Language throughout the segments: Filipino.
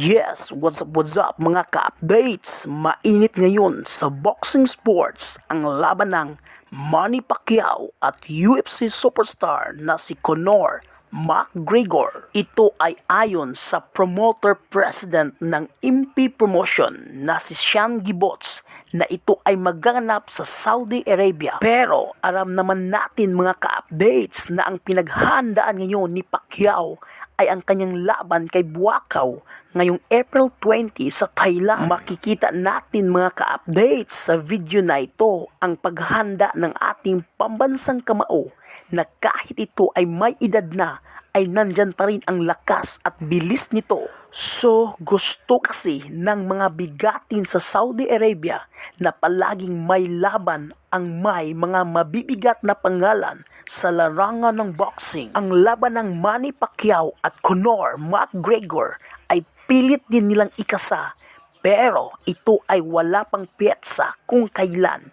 Yes, what's up, what's up mga ka-updates? Mainit ngayon sa boxing sports ang laban ng Manny Pacquiao at UFC superstar na si Conor McGregor. Ito ay ayon sa promoter president ng MP Promotion na si Sean Gibbons na ito ay magaganap sa Saudi Arabia. Pero alam naman natin mga ka-updates na ang pinaghandaan ngayon ni Pacquiao ay ang kanyang laban kay Buakaw ngayong April 20 sa Thailand. Makikita natin mga ka-updates sa video na ito ang paghanda ng ating pambansang kamao na kahit ito ay may edad na ay nandyan pa rin ang lakas at bilis nito. So, gusto kasi ng mga bigatin sa Saudi Arabia na palaging may laban ang may mga mabibigat na pangalan sa larangan ng boxing. Ang laban ng Manny Pacquiao at Conor McGregor ay pilit din nilang ikasa pero ito ay wala pang pietsa kung kailan.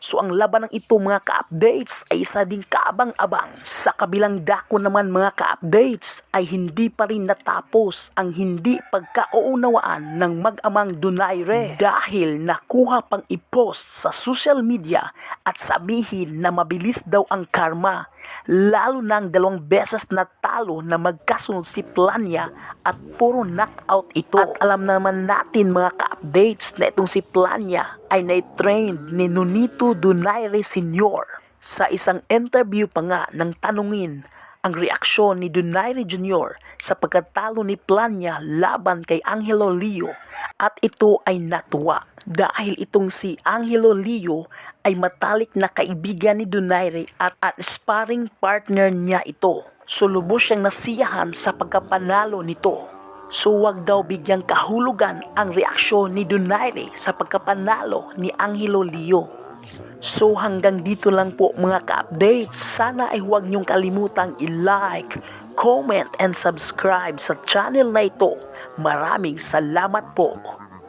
So ang laban ng ito mga ka-updates ay isa ding kaabang-abang. Sa kabilang dako naman mga ka-updates ay hindi pa rin natapos ang hindi pagkauunawaan ng mag-amang Donaire dahil nakuha pang i-post sa social media at sabihin na mabilis daw ang karma lalo nang dalawang beses na talo na magkasunod si Plania at puro knockout ito. At alam naman natin mga ka-updates na itong si Plania ay na-train ni Nunito Donaire Sr. Sa isang interview pa nga nang tanungin ang reaksyon ni Donaire Jr. sa pagkatalo ni Plania laban kay Angelo Leo at ito ay natuwa dahil itong si Angelo Leo ay matalik na kaibigan ni Donaire at, at sparring partner niya ito. So lubos siyang nasiyahan sa pagkapanalo nito. So wag daw bigyang kahulugan ang reaksyon ni Donaire sa pagkapanalo ni Angelo Leo. So hanggang dito lang po mga ka-updates. Sana ay huwag niyong kalimutang i-like, comment, and subscribe sa channel na ito. Maraming salamat po.